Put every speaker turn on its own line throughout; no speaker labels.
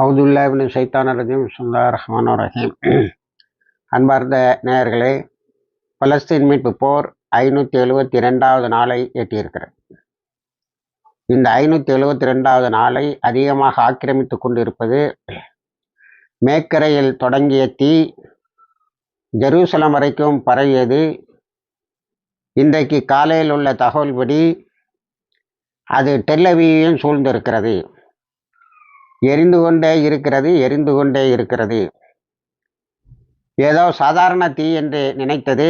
அவுதுல்லாபின் சைத்தான் ரஜீம் சுல்லா ரஹ்மான் ரஹீம். அன்பார்ந்த நேயர்களே பலஸ்தீன் மீட்பு போர் ஐநூற்றி எழுபத்தி ரெண்டாவது நாளை எட்டியிருக்கிறது. இந்த ஐநூற்றி எழுபத்தி ரெண்டாவது நாளை அதிகமாக ஆக்கிரமித்து கொண்டிருப்பது மேக்கரையில் தொடங்கிய தீ ஜெருசலம் வரைக்கும் பரவியது. இன்றைக்கு காலையில் உள்ள தகவல்படி அது டெல்லவியையும் சூழ்ந்திருக்கிறது. எரிந்து கொண்டே இருக்கிறது எரிந்து கொண்டே இருக்கிறது. ஏதோ சாதாரண தீ என்று நினைத்தது.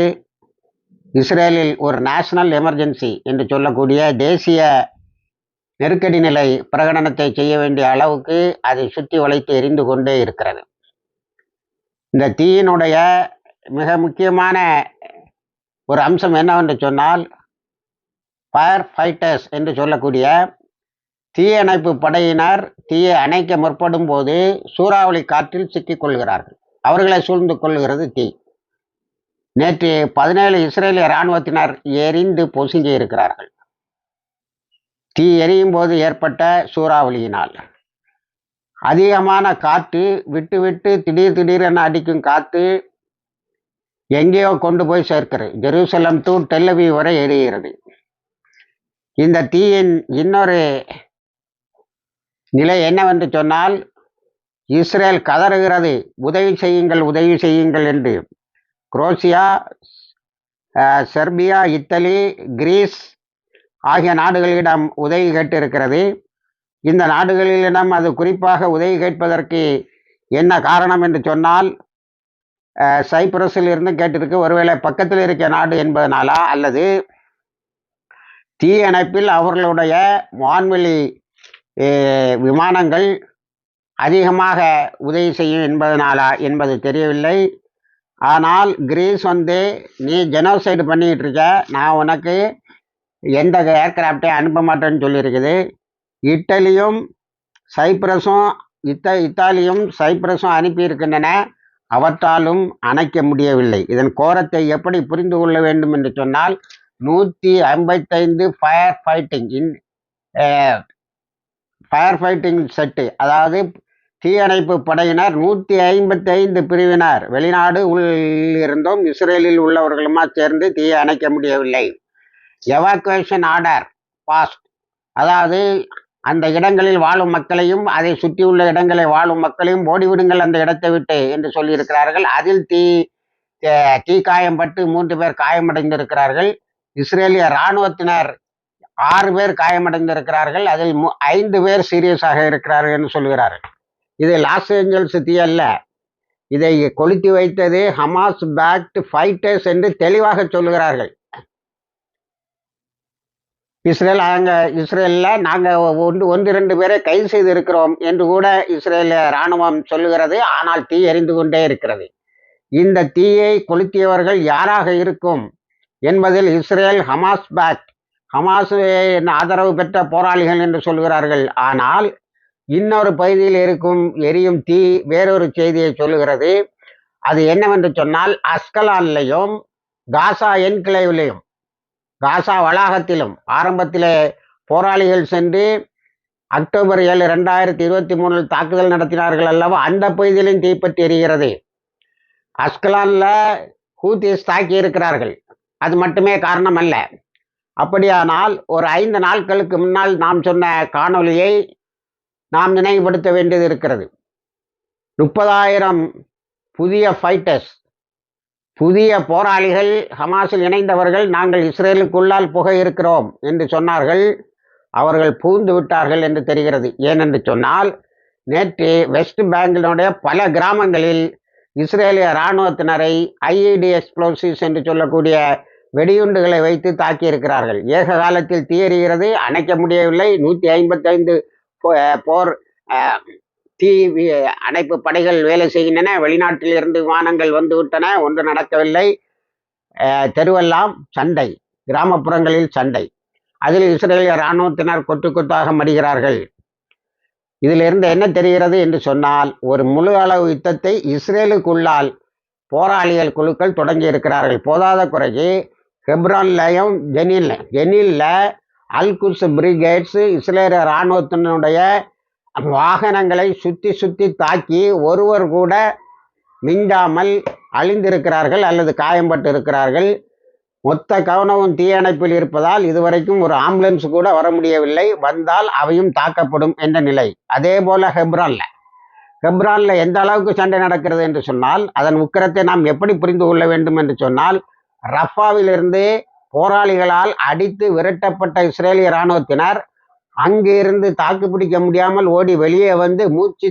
இஸ்ரேலில் ஒரு நேஷனல் எமர்ஜென்சி என்று சொல்லக்கூடிய தேசிய நெருக்கடி நிலை பிரகடனத்தை செய்ய வேண்டிய அளவுக்கு அதை சுற்றி வளைத்து எரிந்து கொண்டே இருக்கிறது. இந்த தீயினுடைய மிக முக்கியமான ஒரு அம்சம் என்னவென்று சொன்னால் ஃபயர் ஃபைட்டர்ஸ் என்று சொல்லக்கூடிய தீயணைப்பு படையினர் தீயை அணைக்க முற்படும் போது சூறாவளி காற்றில் சிக்கிக்கொள்கிறார்கள் அவர்களை சூழ்ந்து கொள்கிறது தீ. நேற்று பதினேழு இஸ்ரேலிய இராணுவத்தினர் எரிந்து பொசுங்கி இருக்கிறார்கள். தீ எரியும் போது ஏற்பட்ட சூறாவளியினால். அதிகமான காற்று விட்டு விட்டு திடீர் திடீரென அடிக்கும் காற்று எங்கேயோ கொண்டு போய் சேர்க்கிறது. ஜெருசலம் டெல்லவி வரை எரிகிறது. இந்த தீயின் இன்னொரு நிலை என்னவென்று சொன்னால் இஸ்ரேல் கதறுகிறது உதவி செய்யுங்கள் உதவி செய்யுங்கள் என்று. குரோசியா செர்பியா இத்தலி கிரீஸ் ஆகிய நாடுகளிடம் உதவி கேட்டிருக்கிறது. இந்த நாடுகளிடம் அது குறிப்பாக உதவி கேட்பதற்கு என்ன காரணம் என்று சொன்னால் சைப்ரஸில் இருந்து கேட்டிருக்கு ஒருவேளை பக்கத்தில் இருக்க நாடு என்பதனாலா அல்லது தீயணைப்பில் அவர்களுடைய வான்வெளி விமானங்கள் அதிகமாக உதவி செய்யும் என்பதனாலா என்பது தெரியவில்லை. ஆனால் கிரீஸ் வந்து நீ ஜெனோசைடு பண்ணிக்கிட்டு இருக்க நான் உனக்கு எந்த ஏர்கிராஃப்டையும் அனுப்ப மாட்டேன்னு சொல்லியிருக்குது. இட்டலியும் சைப்ரஸும் இத்த இத்தாலியும் சைப்ரஸும் அனுப்பியிருக்கின்றன. அவற்றாலும் அணைக்க முடியவில்லை. இதன் கோரத்தை எப்படி புரிந்து கொள்ள வேண்டும் என்று சொன்னால் நூற்றி ஐம்பத்தைந்து fire fighting in fire fighting set அதாவது தீயணைப்பு படையினர் நூற்றி ஐம்பத்தி ஐந்து பிரிவினர். வெளிநாடு உள்ளிருந்தும் இஸ்ரேலில் உள்ளவர்களுமா சேர்ந்து தீயை அணைக்க முடியவில்லை. எவாக்குவேஷன் ஆர்டர் பாஸ்ட் அதாவது அந்த இடங்களில் வாழும் மக்களையும் அதை சுற்றியுள்ள இடங்களை வாழும் மக்களையும் ஓடிவிடுங்கள் அந்த இடத்தை விட்டு என்று சொல்லியிருக்கிறார்கள். அதில் தீ தீ காயம்பட்டு மூன்று பேர் காயமடைந்திருக்கிறார்கள். இஸ்ரேலிய இராணுவத்தினர் ஆறு பேர் காயமடைந்திருக்கிறார்கள். அதில் ஐந்து பேர் சீரியஸாக இருக்கிறார்கள் என்று சொல்கிறார்கள். இது லாஸ் ஏஞ்சல்ஸ் தீ அல்ல. இதை கொளுத்தி வைத்தது ஹமாஸ் பேக்ட் ஃபைட்டர்ஸ் என்று தெளிவாக சொல்லுகிறார்கள் இஸ்ரேல் அங்கே இஸ்ரேலில் நாங்கள் ஒன்று ஒன்று ரெண்டு பேரை கைது செய்திருக்கிறோம் என்று கூட இஸ்ரேல் இராணுவம் சொல்லுகிறது. ஆனால் தீ எரிந்து கொண்டே இருக்கிறது. இந்த தீயை கொளுத்தியவர்கள் யாராக இருக்கும் என்பதில் இஸ்ரேல் ஹமாஸ் பேக் ஹமாஸ் ஆதரவு பெற்ற போராளிகள் என்று சொல்கிறார்கள் ஆனால் இன்னொரு பகுதியில் இருக்கும் எரியும் தீ வேறொரு செய்தியை சொல்லுகிறது. அது என்னவென்று சொன்னால் அஸ்கலான்லையும் காசா என்கிளைவிலையும் காசா வளாகத்திலும் ஆரம்பத்தில் போராளிகள் சென்று அக்டோபர் ஏழு ரெண்டாயிரத்தி இருபத்தி மூணில் தாக்குதல் நடத்தினார்கள் அல்லவா? அந்த பகுதியிலும் தீப்பற்றி எரிகிறது. அஸ்கலானில் ஹூத்திஸ் தாக்கி இருக்கிறார்கள் அது மட்டுமே காரணம் அல்ல அப்படியானால் ஒரு ஐந்து நாட்களுக்கு முன்னால் நாம் சொன்ன காணொலியை நாம் நினைவுபடுத்த வேண்டியது இருக்கிறது. முப்பதாயிரம் புதிய ஃபைட்டர்ஸ் புதிய போராளிகள் ஹமாஸில் இணைந்தவர்கள் நாங்கள் இஸ்ரேலுக்குள்ளால் புகை இருக்கிறோம் என்று சொன்னார்கள். அவர்கள் பூந்து விட்டார்கள் என்று தெரிகிறது. ஏனென்று சொன்னால் நேற்று வெஸ்ட் பேங்கினுடைய பல கிராமங்களில் இஸ்ரேலிய இராணுவத்தினரை ஐஇடி எக்ஸ்ப்ளோசிவ்ஸ் என்று சொல்லக்கூடிய வெடியுண்டுகளை வைத்து தாக்கியிருக்கிறார்கள். ஏக காலத்தில் தீயறிகிறது அணைக்க முடியவில்லை. நூற்றி ஐம்பத்தைந்து போர் தீ அணைப்பு படைகள் வேலை செய்கின்றன. வெளிநாட்டில் இருந்து விமானங்கள் வந்துவிட்டன. ஒன்று நடக்கவில்லை. தெருவெல்லாம் சண்டை. கிராமப்புறங்களில் சண்டை. அதில் இஸ்ரேலிய இராணுவத்தினர் கொத்து கொத்தாக மடிகிறார்கள். இதிலிருந்து என்ன தெரிகிறது என்று சொன்னால் ஒரு முழு அளவு யுத்தத்தை இஸ்ரேலுக்குள்ளால் போராளிகள் குழுக்கள் தொடங்கி இருக்கிறார்கள் போதாத குறைக்கு ஹெப்ரான்லையும் ஜெனில். ஜெனிலில் அல்குஸ் பிரிகேட்ஸு இஸ்ரேலிய இராணுவத்தினுடைய வாகனங்களை சுற்றி சுற்றி தாக்கி ஒருவர் கூட மிஞ்சாமல் அழிந்திருக்கிறார்கள் அல்லது காயம்பட்டு இருக்கிறார்கள் மொத்த கவனமும் தீயணைப்பில் இருப்பதால் இதுவரைக்கும் ஒரு ஆம்புலன்ஸ் கூட வர முடியவில்லை. வந்தால் அவையும் தாக்கப்படும் என்ற நிலை. அதே போல ஹெப்ரான்ல ஹெப்ரான்ல எந்த அளவுக்கு சண்டை நடக்கிறது என்று சொன்னால் அதன் உக்கிரத்தை நாம் எப்படி புரிந்து கொள்ள வேண்டும் என்று சொன்னால் ரஃபாவிலிருந்து போராளிகளால் அடித்து விரட்டப்பட்ட இஸ்ரேலிய இராணுவத்தினர் அங்கிருந்து தாக்கு பிடிக்க முடியாமல் ஓடி வெளியே வந்து மூச்சு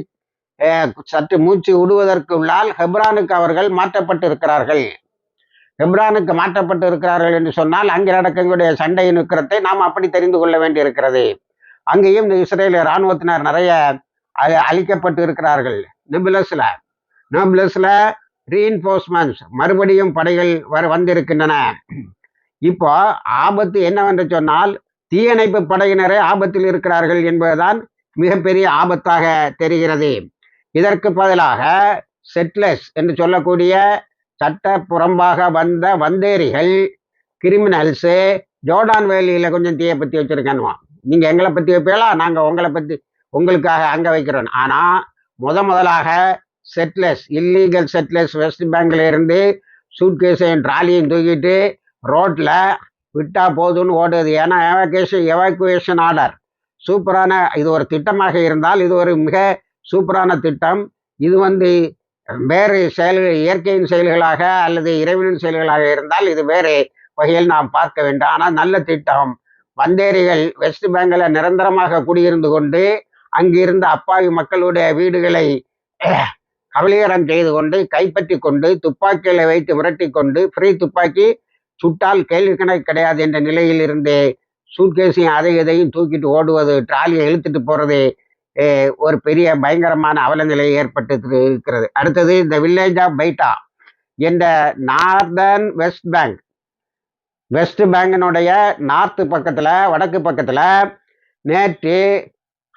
சற்று மூச்சு விடுவதற்கு உள்ளால் ஹெப்ரானுக்கு அவர்கள் மாற்றப்பட்டு இருக்கிறார்கள் ஹெப்ரானுக்கு மாற்றப்பட்டு இருக்கிறார்கள் என்று சொன்னால் அங்கே நடக்கக்கூடிய சண்டையின் உக்கிரத்தை நாம் அப்படி தெரிந்து கொள்ள வேண்டியிருக்கிறது. அங்கேயும் இந்த இஸ்ரேலிய இராணுவத்தினர் நிறைய அழிக்கப்பட்டு இருக்கிறார்கள் நெபுலஸ்ல நெபுலஸ்ல ரீஇன்ஃபோர்ஸ்மெண்ட்ஸ் மறுபடியும் படைகள் வர வந்திருக்கின்றன. இப்போ ஆபத்து என்னவென்று சொன்னால் தீயணைப்பு படையினரே ஆபத்தில் இருக்கிறார்கள் என்பதுதான் மிகப்பெரிய ஆபத்தாக தெரிகிறது. இதற்கு பதிலாக செட்லஸ் என்று சொல்லக்கூடிய சட்ட புறம்பாக வந்த வந்தேரிகள் கிரிமினல்ஸு ஜோர்டான் வேலியில் கொஞ்சம் தீயை பற்றி வச்சுருக்கேன்வா நீங்கள் எங்களை பற்றி வைப்பீங்களா? நாங்கள் உங்களை பற்றி உங்களுக்காக அங்கே வைக்கிறோம். ஆனால் முத முதலாக செட்லஸ் இல்லீகல் செட்லஸ் வெஸ்ட் பேங்க்ல இருந்து சூட்கேஸையும் ட்ராலியும் தூக்கிட்டு ரோட்டில் விட்டா போதும்னு ஓடுது. ஏன்னா எவாக்குவேஷன் எவாக்குவேஷன் ஆர்டர் சூப்பரான இது ஒரு திட்டமாக இருந்தால் இது ஒரு மிக சூப்பரான திட்டம். இது வந்து வேறு செயல்கள் இயற்கையின் செயல்களாக அல்லது இறைவனின் செயல்களாக இருந்தால் இது வேறு வகையில் நாம் பார்க்க வேண்டும். ஆனால் நல்ல திட்டம். வந்தேரிகள் வெஸ்ட் பெங்கால நிரந்தரமாக குடியிருந்து கொண்டு அங்கிருந்த அப்பாவி மக்களுடைய வீடுகளை கபலீகரம் செய்து கொண்டு கைப்பற்றி கொண்டு துப்பாக்கிகளை வைத்து விரட்டி கொண்டு ஃப்ரீ துப்பாக்கி சுட்டால் கேள்வி கணக்கு கிடையாது என்ற நிலையில் இருந்து சூட்கேஸையும் அதை இதையும் தூக்கிட்டு ஓடுவது ட்ராலியை இழுத்துட்டு போறது ஒரு பெரிய பயங்கரமான அவல நிலை ஏற்பட்டு இருக்கிறது. அடுத்தது இந்த வில்லேஜ் ஆஃப் பைட்டா என்ற நார்தர்ன் வெஸ்ட் பேங்க். வெஸ்ட் பேங்கினுடைய நார்த்து பக்கத்தில் வடக்கு பக்கத்தில் நேற்று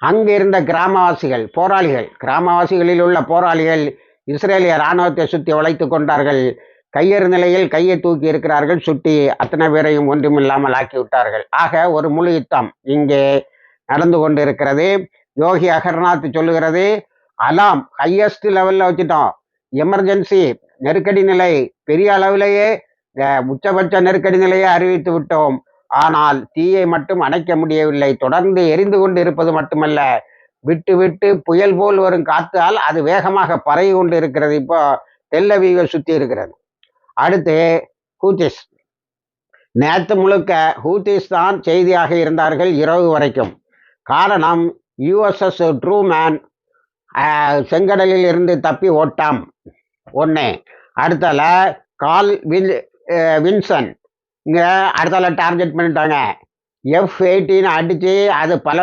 அங்கே இருந்த கிராமவாசிகள் போராளிகள் கிராமவாசிகளில் உள்ள போராளிகள் இஸ்ரேலிய இராணுவத்தை சுற்றி வளைத்து கொண்டார்கள். கையறு நிலையில் கையை தூக்கி இருக்கிறார்கள். சுட்டி அத்தனை பேரையும் ஒன்றுமில்லாமல் ஆக்கி விட்டார்கள் ஆக ஒரு முழு யுத்தம் இங்கே நடந்து கொண்டிருக்கிறது. யோகி அகர்நாத் சொல்லுகிறது அலாம் ஹையஸ்ட் லெவலில் வச்சுட்டோம். எமர்ஜென்சி நெருக்கடி நிலை பெரிய அளவிலேயே உச்சபட்ச நெருக்கடி நிலையை அறிவித்து விட்டோம். ஆனால் தீயை மட்டும் அணைக்க முடியவில்லை. தொடர்ந்து எரிந்து கொண்டு இருப்பது மட்டுமல்ல. விட்டு விட்டு புயல் போல் வரும் காத்தால் அது வேகமாக பரவி கொண்டு இருக்கிறது இப்போ தெல்லவீவை சுத்தி இருக்கிறது. அடுத்து ஹூத்திஸ். நேற்று முழுக்க ஹூத்திஸ் தான் செய்தியாக இருந்தார்கள் இரவு வரைக்கும். காரணம் யுஎஸ்எஸ் ட்ரூமேன் செங்கடலில் இருந்து தப்பி ஓட்டாம். ஒன்று அடுத்தால கால் வின் வின்சன். இங்கே அடுத்தால டார்கெட் பண்ணிட்டாங்க. எஃப் எயிட்டின் அடித்து அது பல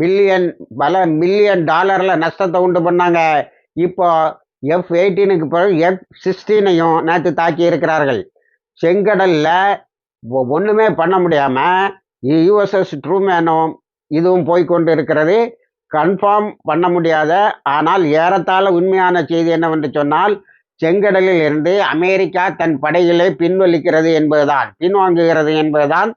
மில்லியன் பல மில்லியன் டாலரில் நஷ்டத்தை உண்டு பண்ணாங்க. இப்போ எஃப் எயிட்டீனுக்கு பிறகு எஃப் சிக்ஸ்டீனையும் நேற்று தாக்கி இருக்கிறார்கள். செங்கடலில் ஒன்றுமே பண்ண முடியாமல் யுஎஸ்எஸ் ட்ரூமேனும் இதுவும் போய்க்கொண்டு இருக்கிறது. கன்ஃபார்ம் பண்ண முடியாத ஆனால் ஏறத்தாழ உண்மையான செய்தி என்னவென்று சொன்னால் செங்கடலில் இருந்து அமெரிக்கா தன் படைகளை பின்வலிக்கிறது என்பதுதான் பின்வாங்குகிறது என்பதுதான்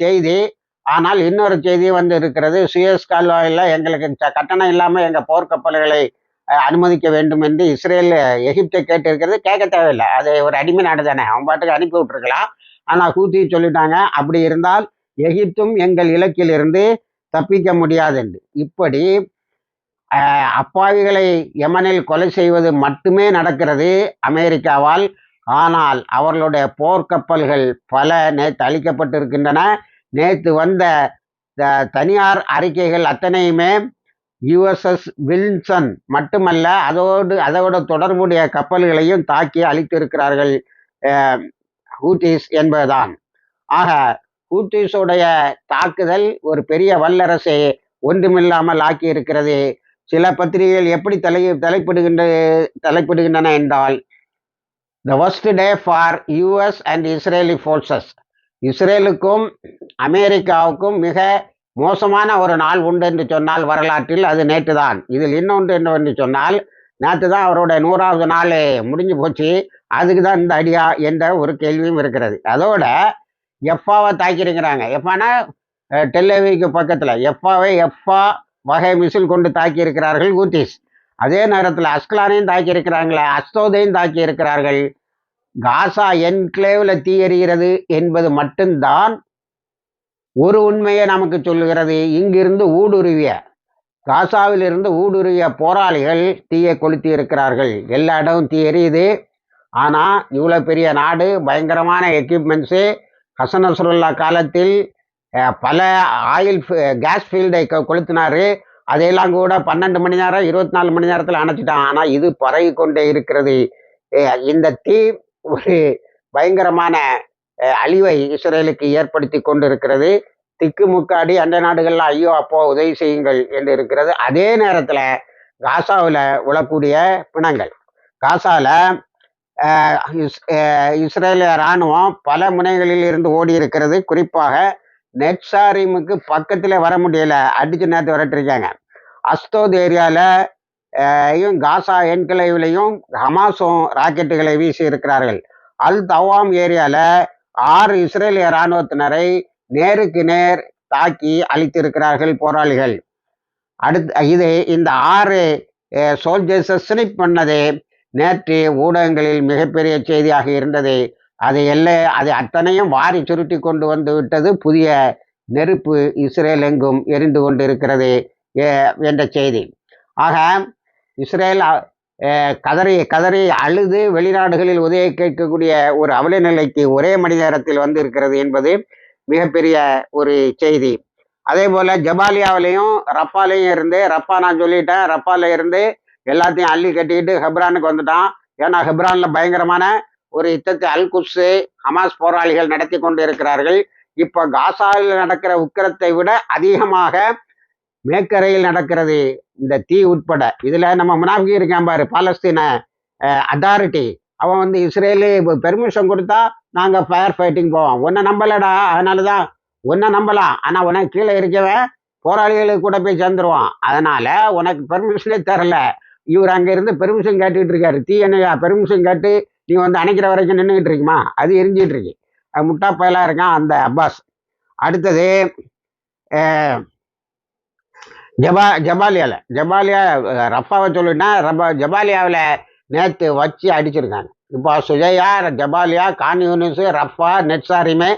செய்தி. ஆனால் இன்னொரு செய்தி வந்து இருக்கிறது சுயஸ் கால்வாயில் எங்களுக்கு கட்டணம் இல்லாமல் எங்கள் போர்க்கப்பல்களை அனுமதிக்க வேண்டும் என்று இஸ்ரேல் எகிப்தை கேட்டிருக்கிறது. கேட்க தேவையில்லை. அது ஒரு அடிமை நாடு தானே. அவன் பாட்டுக்கு அனுப்பி விட்டுருக்கலாம். ஆனால் கூத்தி சொல்லிட்டாங்க. அப்படி இருந்தால் எகிப்தும் எங்கள் இலக்கிலிருந்து தப்பிக்க முடியாது என்று. இப்படி அப்பாவிகளை யமனில் கொலை செய்வது மட்டுமே நடக்கிறது அமெரிக்காவால். ஆனால் அவர்களுடைய போர்க்கப்பல்கள் பல நேற்று அழிக்கப்பட்டிருக்கின்றன. நேற்று வந்த த- தனியார் அறிக்கைகள் அத்தனையுமே யுஎஸ்எஸ் வில்சன் மட்டுமல்ல அதோடு அதோட தொடர்புடைய கப்பல்களையும் தாக்கி அழித்திருக்கிறார்கள் ஹூத்திஸ் என்பதுதான். ஆக ஹூத்திஸுடைய தாக்குதல் ஒரு பெரிய வல்லரசை ஒன்றுமில்லாமல் ஆக்கி இருக்கிறது சில பத்திரிகைகள் எப்படி தலை தலைப்பிடுகின்ற தலைப்பிடுகின்றன என்றால் the first day for US and Israeli forces இஸ்ரேலுக்கும் அமெரிக்காவுக்கும் மிக மோசமான ஒரு நாள் உண்டு என்று சொன்னால் வரலாற்றில் அது நேற்று தான் இதில் இன்னொன்று என்னவென்று சொன்னால் நேற்று தான் அவருடைய நூறாவது நாள் முடிஞ்சு போச்சு. அதுக்கு தான் இந்த அடியா என்ற ஒரு கேள்வியும் இருக்கிறது. அதோட எஃப்ஆவை தாக்கிருக்கிறாங்க எஃப்ஆனா டெல்லவிக்கு பக்கத்தில். எஃப்ஆவை எஃப்ஆ வகை மிசில் கொண்டு தாக்கி இருக்கிறார்கள் ஊத்திஸ். அதே நேரத்தில் அஸ்கலானையும் தாக்கி இருக்கிறாங்களே அஸ்தோதையும் தாக்கி இருக்கிறார்கள் காசா என்கிளேவில் தீ எறிகிறது என்பது மட்டும்தான் ஒரு உண்மையை நமக்கு சொல்லுகிறது. இங்கிருந்து ஊடுருவிய காசாவிலிருந்து ஊடுருவிய போராளிகள் தீயை கொளுத்தி இருக்கிறார்கள் எல்லா இடமும் தீ எரியுது. ஆனால் இவ்வளோ பெரிய நாடு பயங்கரமான எக்யூப்மெண்ட்ஸு ஹசன் நஸ்ருல்லா காலத்தில் பல ஆயில் கேஸ் ஃபீல்டை கொளுத்தினாரு. அதையெல்லாம் கூட பன்னெண்டு மணி நேரம் இருபத்தி நாலு மணி நேரத்தில் அணைச்சிட்டான். ஆனால் இது பரவி கொண்டே இருக்கிறது இந்த தீ ஒரு பயங்கரமான அழிவை இஸ்ரேலுக்கு ஏற்படுத்தி கொண்டிருக்கிறது. திக்குமுக்காடி அந்த நாடுகள்லாம் ஐயோ அப்போ உதவி செய்யுங்கள் என்று இருக்கிறது. அதே நேரத்தில் காசாவில் விழக்கூடிய பிணங்கள். காசாவில் இஸ்ரேலிய இராணுவம் பல முனைகளில் இருந்து ஓடி இருக்கிறது. குறிப்பாக நெட்சாரிமுக்கு பக்கத்தில் வர முடியல. அடிச்சு நேரத்தை விரட்டிருக்காங்க. அஸ்தோத் ஏரியாவில் காசா என்கிளைவிலையும் ஹமாஸும் ராக்கெட்டுகளை வீசி இருக்கிறார்கள். அல் தவாம் ஏரியாவில் ஆறு இஸ்ரேலிய இராணுவத்தினரை நேருக்கு நேர் தாக்கி அழித்திருக்கிறார்கள் போராளிகள். அடுத்து இது இந்த ஆறு சோல்ஜர்ஸை ஸ்னிப் பண்ணது நேற்று ஊடகங்களில் மிகப்பெரிய செய்தியாக இருந்தது. அது எல்லை அது அத்தனையும் வாரி சுருட்டி கொண்டு வந்து விட்டது புதிய நெருப்பு இஸ்ரேல் எங்கும் எரிந்து கொண்டிருக்கிறது என்ற செய்தி. ஆக இஸ்ரேல் கதறி கதறி அழுது வெளிநாடுகளில் உதவி கேட்கக்கூடிய ஒரு அவல நிலைக்கு ஒரே மணி நேரத்தில் வந்து இருக்கிறது என்பது மிகப்பெரிய ஒரு செய்தி. அதே போல ஜபாலியாவிலையும் ரப்பாலையும் இருந்து ரப்பா நான் சொல்லிட்டேன் ரப்பால இருந்து எல்லாத்தையும் அள்ளி கட்டிக்கிட்டு ஹெப்ரானுக்கு வந்துட்டான். ஏன்னா ஹெப்ரானில் பயங்கரமான ஒரு யுத்தத்தை அல்குஸ்ஸு ஹமாஸ் போராளிகள் நடத்தி கொண்டு இருக்கிறார்கள் இப்போ காசாவில் நடக்கிற உக்கிரத்தை விட அதிகமாக மேற்கரையில் நடக்கிறது இந்த தீ உட்பட. இதுல நம்ம முனாஃபி இருக்கான் பாரு பாலஸ்தீன அத்தாரிட்டி அவன் வந்து இஸ்ரேலு பெர்மிஷன் கொடுத்தா நாங்க ஃபயர் ஃபைட்டிங் போவோம். ஒன்றை நம்பலடா அதனால தான் உன்னை நம்பலாம். ஆனா உனக்கு கீழே இருக்கவன் போராளிகளுக்கு கூட போய் சேர்ந்துருவான். அதனால உனக்கு பெர்மிஷனே தரல. இவர் அங்கேருந்து பெர்மிஷன் கேட்டுக்கிட்டு இருக்காரு. தீ என்னையா? பெர்மிஷன் கேட்டு நீ வந்து அணைக்கிற வரைக்கும் நின்றுக்கிட்டு இருக்குமா அது எரிஞ்சிட்டு இருக்கு அது முட்டா பயலாக இருக்கான் அந்த அப்பாஸ். அடுத்தது ஜபா ஜபாலியாவில் ஜபாலியா ரஃபாவை சொல்லிட்டா ரபா ஜபாலியாவில் நேற்று வச்சு அடிச்சிருக்காங்க. இப்போ Shujaiya Jabalia Khan Younis Rafah நெட்சாரிமே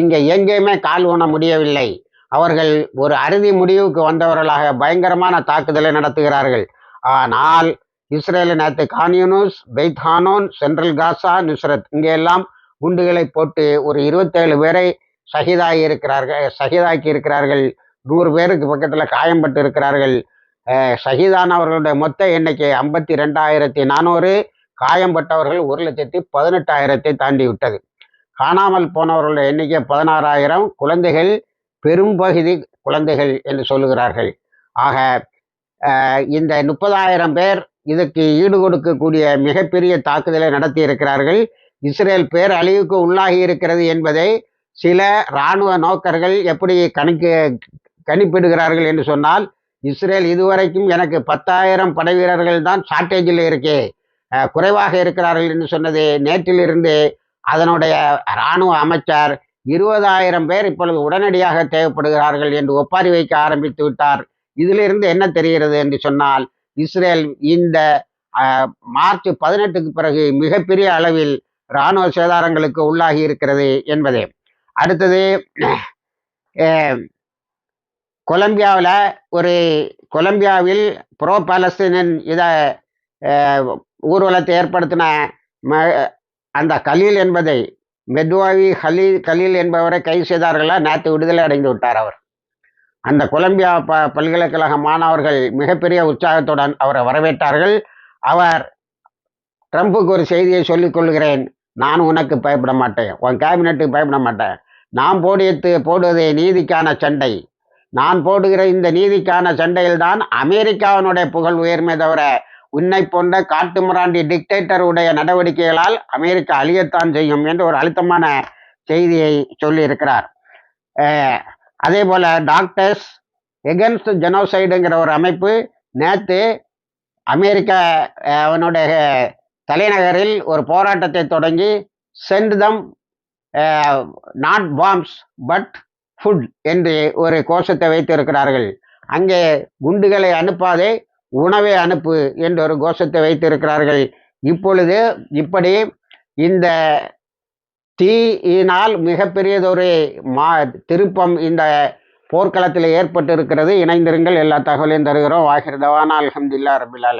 இங்கே எங்கேயுமே கால் ஊன முடியவில்லை. அவர்கள் ஒரு அறுதி முடிவுக்கு வந்தவர்களாக பயங்கரமான தாக்குதலை நடத்துகிறார்கள். ஆனால் இஸ்ரேல் நேற்று Khan Younis Beit Hanoun central Gaza Nuseirat இங்கே எல்லாம் குண்டுகளை போட்டு ஒரு இருபத்தேழு பேரை சகிதாகி இருக்கிறார்கள் சகிதாக்கி இருக்கிறார்கள் நூறு பேருக்கு பக்கத்தில் காயம்பட்டு இருக்கிறார்கள் சகிதானவர்களுடைய ஷஹீதானவர்களுடைய மொத்த எண்ணிக்கை ஐம்பத்தி ரெண்டாயிரத்தி நானூறு காயம்பட்டவர்கள் ஒரு லட்சத்தி பதினெட்டாயிரத்தை தாண்டி விட்டது காணாமல் போனவர்களுடைய எண்ணிக்கை பதினாறாயிரம் குழந்தைகள் பெரும்பகுதி குழந்தைகள் என்று சொல்லுகிறார்கள். ஆக இந்த முப்பதாயிரம் பேர் இதற்கு ஈடு கொடுக்கக்கூடிய மிகப்பெரிய தாக்குதலை நடத்தி இருக்கிறார்கள் இஸ்ரேல் பேர் அழிவுக்கு உள்ளாகி இருக்கிறது என்பதை சில இராணுவ நோக்கர்கள் எப்படி கணக்கு கணிப்பிடுகிறார்கள் என்று சொன்னால் இஸ்ரேல் இதுவரைக்கும் எனக்கு பத்தாயிரம் படை வீரர்கள் தான் ஷார்ட்டேஜில் இருக்கே குறைவாக இருக்கிறார்கள் என்று சொன்னது நேற்றிலிருந்து அதனுடைய இராணுவ அமைச்சர் இருபதாயிரம் பேர் இப்பொழுது உடனடியாக தேவைப்படுகிறார்கள் என்று ஒப்பாரி வைக்க ஆரம்பித்து விட்டார். இதிலிருந்து என்ன தெரிகிறது என்று சொன்னால் இஸ்ரேல் இந்த மார்ச் பதினெட்டுக்கு பிறகு மிகப்பெரிய அளவில் இராணுவ சேதாரங்களுக்கு உள்ளாகி இருக்கிறது என்பதே. அடுத்தது கொலம்பியாவில் ஒரு கொலம்பியாவில் ப்ரோ பாலஸ்தீனன் இதை ஊர்வலத்தை ஏற்படுத்தின அந்த கலீல் என்பதை மெட்வாவி ஹலீல் கலீல் என்பவரை கைது செய்தார்களா நேற்று விடுதலை அடைந்து விட்டார் அவர். அந்த கொலம்பியா ப பல்கலைக்கழக மாணவர்கள் மிகப்பெரிய உற்சாகத்துடன் அவரை வரவேற்றார்கள். அவர் ட்ரம்புக்கு ஒரு செய்தியை சொல்லிக் கொள்கிறேன். நான் உனக்கு பயப்பட மாட்டேன். உன் கேபினட்டுக்கு பயப்பட மாட்டேன். நான் போடியத்து போடுவதே நீதிக்கான சண்டை. நான் போடுகிற இந்த நீதிக்கான சண்டையில்தான் அமெரிக்காவினுடைய புகழ் உயர்மே தவிர உன்னை போன்ற காட்டுமிராண்டி டிக்டேட்டருடைய நடவடிக்கைகளால் அமெரிக்கா அழியத்தான் செய்யும் என்று ஒரு அழுத்தமான செய்தியை சொல்லியிருக்கிறார். அதே போல டாக்டர்ஸ் எகன்ஸ்ட் ஜெனோசைடுங்கிற ஒரு அமைப்பு நேற்று அமெரிக்கா அவனுடைய தலைநகரில் ஒரு போராட்டத்தை தொடங்கி send them not bombs but food என்று ஒரு கோஷத்தை வைத்திருக்கிறார்கள். அங்கே குண்டுகளை அனுப்பாதே உணவை அனுப்பு என்று ஒரு கோஷத்தை வைத்திருக்கிறார்கள். இப்பொழுது இப்படி இந்த தீயினால் மிகப்பெரியதொரு மா திருப்பம் இந்த போர்க்களத்தில் ஏற்பட்டு இருக்கிறது இணைந்திருங்கள் எல்லா தகவலையும் தருகிறோம். வாகிருதவான அலமதுல்லா ரபிலால்